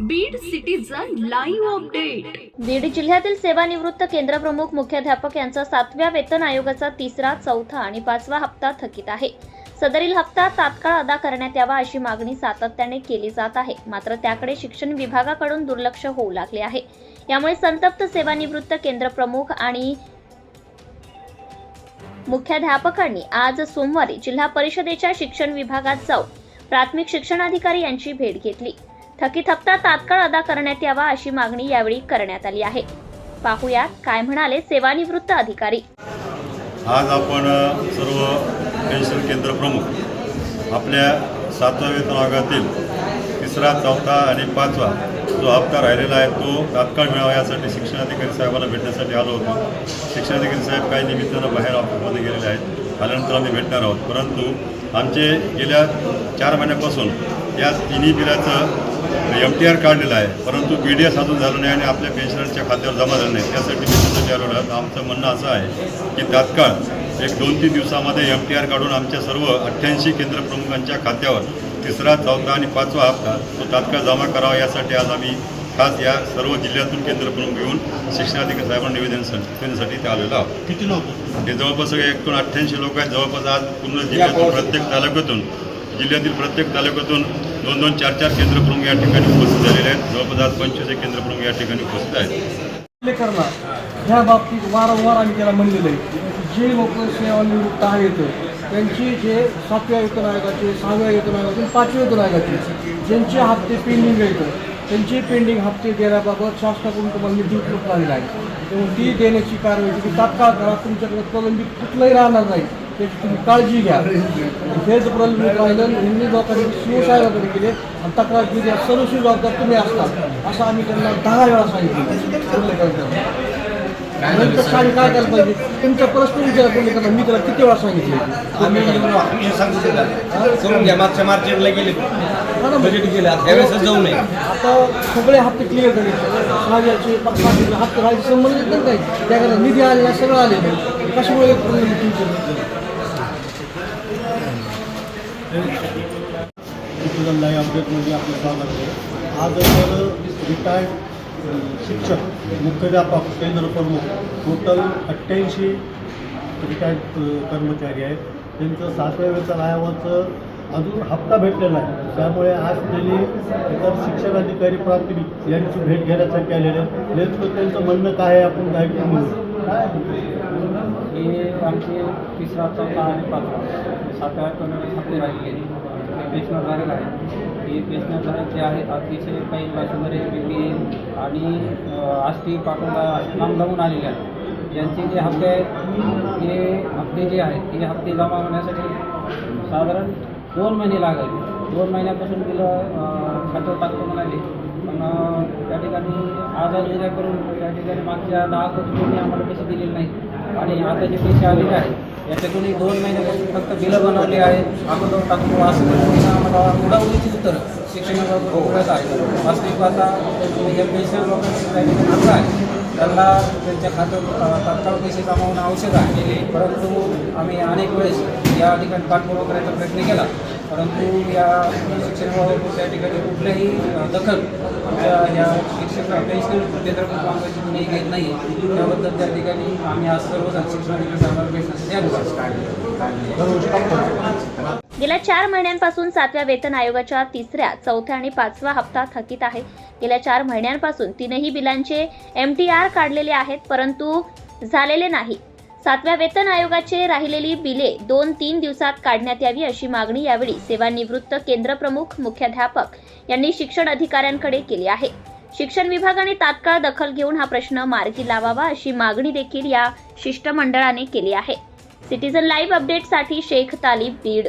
Beed citizen live update Beed जिल्ह्यातील सेवानिवृत्त केंद्रप्रमुख मुख्याध्यापक यांचा सातव्या वेतन आयोगाचा तिसरा चौथा आणि पाचवा हप्ता थकीत आहे. सदरील हप्ता तात्काळ अदा करण्यात यावा अशी मागणी सातत्याने केली जात आहे. मात्र त्याकडे शिक्षण विभागाकडून दुर्लक्ष होऊ लागले आहे. यामुळे संतप्त सेवानिवृत्त केंद्रप्रमुख आणि मुख्याध्यापकांनी आज सोमवारी जिल्हा परिषदेच्या शिक्षण विभागात जाऊन प्राथमिक शिक्षणाधिकारी यांची भेट घेतली. थकीत हप्ता तात्काळ अदा करण्यात यावा अशी मागणी यावेळी करण्यात आली आहे. पाहूयात काय म्हणाले सेवानिवृत्त अधिकारी. आज आपण सर्व पेन्शन केंद्र प्रमुख आपल्या सातव्या वेतन आयोगातील तिसरा चौथा आणि पाचवा जो हप्ता राहिलेला आहे तो तात्काळ मिळावा यासाठी शिक्षणाधिकारी साहेबांना भेटण्यासाठी आलो होतो. शिक्षणाधिकारी साहेब काही निमित्तानं बाहेर ऑफिसमध्ये गेलेले आहेत. आल्यानंतर आम्ही भेटणार आहोत. परंतु आमचे गेल्या चार महिन्यापासून या तिन्ही बिलाचं एम टी आर काढलेलं आहे. परंतु बी डी एस अजून झालं नाही आणि आपल्या पेन्शनरच्या खात्यावर जमा झालं नाही. त्यासाठी मी आलेलो आहे आमचं म्हणणं असं आहे की तात्काळ एक दोन तीन दिवसामध्ये एम टी आर काढून आमच्या सर्व अठ्ठ्याऐंशी केंद्र प्रमुखांच्या खात्यावर तिसरा चौथा आणि पाचवा हप्ता तो तात्काळ जमा करावा. यासाठी आज आम्ही खास या सर्व जिल्ह्यातून केंद्र प्रमुख घेऊन शिक्षणाधिकारी साहेबांना निवेदन देण्यासाठी ते आलेलो आहोत. किती लोक ते जवळपास सगळे एकूण अठ्ठ्याऐंशी लोक आहेत. जवळपास आज पूर्ण जिल्ह्यातून प्रत्येक तालुक्यातून जिल्ह्यातील प्रत्येक तालुक्यातून दोन दोन चार चार केंद्र प्रमुख या ठिकाणी उपस्थित झालेले आहेत. जवळपास आज पंचवीस केंद्र प्रमुख या ठिकाणी उपस्थित आहेत. करणार ह्या बाबतीत वारंवार आम्ही त्याला म्हणलेलं आहे जे लोक सेवानिवृत्त आहेत त्यांची जे सातव्या वेतन आयोगाचे सहाव्या वेतन आयोगाचे पाचव्या वेतन आयोगाचे ज्यांचे हप्ते पेंडिंग आहेत त्यांचे पेंडिंग हप्ते देण्याबाबत शासनाकडून तुम्हाला निधी उपलब्ध झालेला आहे. ती देण्याची कारवाई तुम्ही तात्काळ करा. तुमच्याकडे प्रलंबित कुठलंही राहणार नाही. त्याची तुम्ही काळजी घ्या. हेच प्रलंबित राहिलं हिंदी लोकांनी शिव साहेबाकडे गेले आणि तक्रार केली. सर्वस्वी जबाबदार तुम्ही असतात असं आम्ही त्यांना दहा वेळा सांगितलं. नंतर साडी काय करायला पाहिजे? तुमच्या परस्पर विचार कोणी करणार मी त्याला किती वेळा सांगितले? आम्ही सांगितलं. मागच्या मार्चला गेले. बजेट गेले आता ह्यावेळेस जाऊ नये आता सगळे हप्ते क्लिअर झाले सहाव्याचे पाचव्याचे हप्ते राहायचे संबंधित नाही काही त्याकडे निधी आलेला सगळं आलेलं कशामुळे तुझं लाईव्ह अपडेटमध्ये आपलं स्वागत आहे आज तर रिटायर्ड शिक्षक मुख्याध्यापक केंद्र प्रमुख टोटल अठ्ठ्याऐंशी रिटायर्ड कर्मचारी आहेत। त्यांचं सातव्या वेतन आयोगाचं अजून हप्ता भेटलेला आहे. त्यामुळे आज त्यांनी इतर शिक्षणाधिकारी प्राथमिक यांची भेट घेण्यासाठी आलेले आहेत. नेमकं त्यांचं म्हणणं काय आहे आपण काय घेऊ काय? हे आमचे तिसरा चौथा आणि पाचवा. सातव्या पण हप्ते राहिले ते पेशनर झालेलं आहे. हे पेशनर जे आहेत अतिशय काही पाचवरे वेगळी आणि आष्टी पाठवला नाम लावून आलेले आहेत. यांचे जे हप्ते आहेत ते हप्ते जे आहेत ते हप्ते जमा होण्यासाठी साधारण दोन महिने लागेल. दोन महिन्यापासून बिलं खातं टाकतो म्हणाले. पण त्या ठिकाणी आज आज उद्या करून त्या ठिकाणी मागच्या दहा कोटी आम्हाला पैसे दिलेले नाही आणि आता जे पैसे आलेले आहेत याच्यातूनही दोन महिन्यापासून फक्त बिलं बनवली आहेत अगोदर टाकतो असं आम्हाला आम्हाला उडावलीची उत्तर शिक्षणाबाबत आहे वास्तविक आता एम पी एस सी लोकांची आहे त्यांना त्यांच्या खात्यात तात्काळ पैसे कमावणं आवश्यक आहे. परंतु आम्ही अनेक वेळेस या ठिकाणी पाठपुरावा करायचा प्रयत्न केला. परंतु या शिक्षणाबाबत त्या ठिकाणी कुठल्याही दखल आमच्या या शिक्षक पेन्शनर केंद्राकडून मागवायची घेत नाही. त्याबद्दल त्या ठिकाणी आम्ही आज सर्वजण शिक्षणाधिकारी साहेबांना भेटण्यासाठी आलो. गेल्या चार महिन्यांपासून सातव्या वेतन आयोगाच्या तिसऱ्या चौथ्या आणि पाचवा हप्ता थकीत आहे. गेल्या चार महिन्यांपासून तीनही बिलांचे एम टी आर काढलेले आहेत परंतु झालेले नाही. सातव्या वेतन आयोगाचे राहिलेली बिले दोन तीन दिवसात काढण्यात यावी अशी मागणी यावेळी सेवानिवृत्त केंद्रप्रमुख मुख्याध्यापक यांनी शिक्षण अधिकाऱ्यांकडे केली आहे. शिक्षण विभागाने तात्काळ दखल घेऊन हा प्रश्न मार्गी लावावा अशी मागणी देखील या शिष्टमंडळाने केली आहे. सिटीजन लाईव्ह अपडेटसाठी शेख तालीब बीड.